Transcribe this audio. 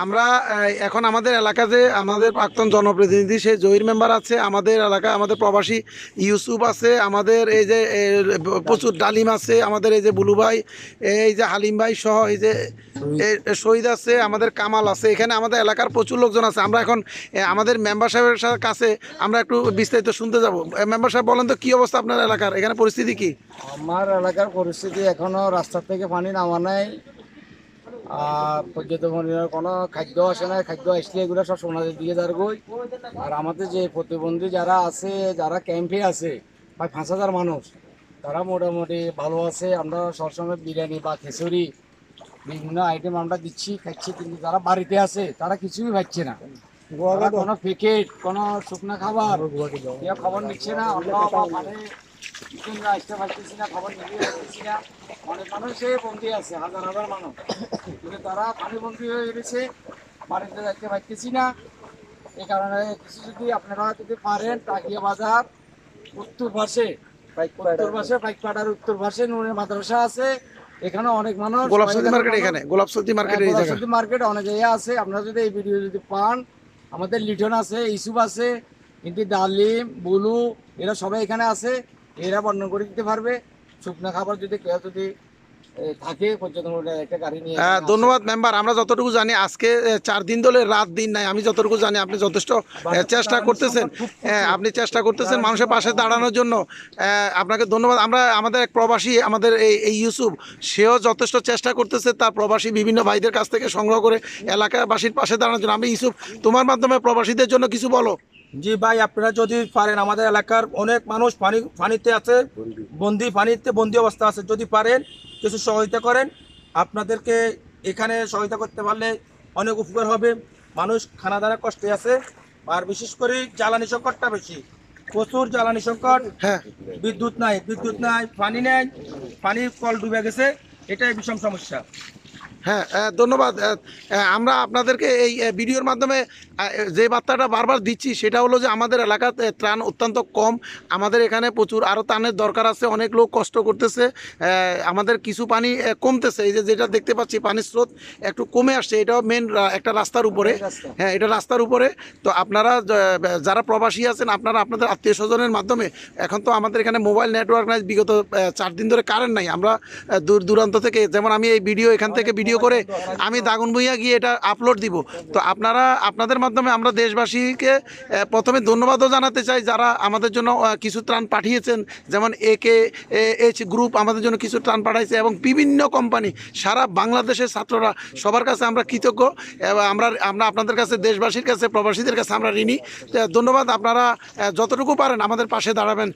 আমরা এখন আমাদের এলাকাতে আমাদের প্রাক্তন জনপ্রতিনিধি, সে জহির মেম্বার আছে, আমাদের এলাকায় আমাদের প্রবাসী ইউসুফ আছে, আমাদের এই যে প্রচুর ডালিম আছে, আমাদের এই যে বুলু ভাই, এই যে হালিম ভাই সহ এই যে শহীদ আছে, আমাদের কামাল আছে, এখানে আমাদের এলাকার প্রচুর লোকজন আছে। আমরা এখন আমাদের মেম্বার সাহেবের কাছে আমরা একটু বিস্তারিত শুনতে যাব। মেম্বার সাহেব বলেন তো, কী অবস্থা আপনার এলাকার? এখানে পরিস্থিতি কি? আমার এলাকার পরিস্থিতি এখনও রাস্তা থেকে পানি নামা নাই। আর পর্যটনের কোনো খাদ্য আসে না খাদ্য আসলে এগুলো সব সোনাদের দিকে দাঁড়গই আর আমাদের যে প্রতিবন্ধী যারা আছে, যারা ক্যাম্পে আছে প্রায় পাঁচ হাজার মানুষ, তারা মোটামুটি ভালো আছে। আমরা সবসময় বিরিয়ানি বা খিচুড়ি বিভিন্ন আইটেম আমরা দিচ্ছি, খাচ্ছি, কিন্তু যারা বাড়িতে আছে, তারা কিছুই পাচ্ছে না। কোনো প্যাকেট কোনো শুকনা খাবার খবর নিচ্ছে না। আমরা মানে আসতে পারতেছি না খবর নিতে পারতেছি না। অনেক মানুষে বন্দি আছে হাজার হাজার মানুষ। কিন্তু তারা পানি বন্দি হয়ে গেছে বাড়িতে যাইতে পারতেছি না। এই কারণে কিছু যদি আপনারা যদি পারেন টাকিয়া বাজার উত্তর পাশে উত্তর পাশে পাইকপাড়ার উত্তর পাশে নুনের মাদ্রাসা আছে। এখানে অনেক মানুষ গোলাপ সবজি মার্কেট এখানে গোলাপ সবজি মার্কেট এই জায়গা গোলাপসবজি মার্কেট অনেক জায়গা আছে। আপনারা যদি এই ভিডিও যদি পান আমাদের লিটন আছে ইসুপ আছে কিন্তু ডালিম বুলু এরা সবাই এখানে আছে। এরা বর্ণনা করে দিতে পারবে। শুকনো খাবার যদি কেউ যদি থাকে পর্যটন একটা গাড়ি নিয়ে হ্যাঁ, ধন্যবাদ মেম্বার। আমরা যতটুকু জানি আজকে চার দিন ধরে রাত দিন নাই। আমি যতটুকু জানি আপনি যথেষ্ট চেষ্টা করতেছেন। হ্যাঁ, আপনি চেষ্টা করতেছেন মানুষের পাশে দাঁড়ানোর জন্য। আপনাকে ধন্যবাদ। আমরা আমাদের এক প্রবাসী আমাদের এই এই ইউসুফ সেও যথেষ্ট চেষ্টা করতেছে তার প্রবাসী বিভিন্ন ভাইদের কাছ থেকে সংগ্রহ করে এলাকাবাসীর পাশে দাঁড়ানোর জন্য। আমি ইউসুফ তোমার মাধ্যমে প্রবাসীদের জন্য কিছু বলো। জি ভাই আপনারা যদি পারেন আমাদের এলাকার অনেক মানুষ পানি পানিতে আছে বন্দি। পানিতে বন্দি অবস্থা আছে। যদি পারেন কিছু সহযোগিতা করেন। আপনাদেরকে এখানে সহায়তা করতে পারলে অনেক উপকার হবে। মানুষ খানা দানা কষ্টে আছে আর বিশেষ করে জ্বালানি সংকটটা বেশি। প্রচুর জ্বালানি সংকট। হ্যাঁ। বিদ্যুৎ নাই বিদ্যুৎ নাই পানি নেই পানির কল ডুবে গেছে। এটাই বিষম সমস্যা। হ্যাঁ ধন্যবাদ। আমরা আপনাদেরকে এই ভিডিওর মাধ্যমে যে বার্তাটা বারবার দিচ্ছি সেটা হলো যে আমাদের এলাকাতে ত্রাণ অত্যন্ত কম। আমাদের এখানে প্রচুর আরও ত্রাণের দরকার আছে অনেক লোক কষ্ট করতেছে। আমাদের কিছু পানি কমতেছে। এই যে যেটা দেখতে পাচ্ছি পানির স্রোত একটু কমে আসছে। এটাও মেন একটা রাস্তার উপরে। হ্যাঁ এটা রাস্তার উপরে। তো আপনারা যারা প্রবাসী আছেন আপনারা আপনাদের আত্মীয় স্বজনের মাধ্যমে এখন তো আমাদের এখানে মোবাইল নেটওয়ার্ক নাই। বিগত চার দিন ধরে কারেন্ট নাই। আমরা দূর দূরান্ত থেকে যেমন আমি এই ভিডিও এখান থেকে ভিডিও করে আমি দাগুন ভুইয়া গিয়ে এটা আপলোড দিব। তো আপনারা, আপনাদের মাধ্যমে আমরা দেশবাসীকে প্রথমে ধন্যবাদও জানাতে চাই যারা আমাদের জন্য কিছু ত্রাণ পাঠিয়েছেন। যেমন এ কে এইচ গ্রুপ আমাদের জন্য কিছু ত্রাণ পাঠাইছে এবং বিভিন্ন কোম্পানি সারা বাংলাদেশের ছাত্ররা, সবার কাছে আমরা কৃতজ্ঞ। এবং আমরা আমরা আপনাদের কাছে, দেশবাসীর কাছে, প্রবাসীদের কাছে আমরা ঋণী। ধন্যবাদ। আপনারা যতটুকু পারেন আমাদের পাশে দাঁড়াবেন।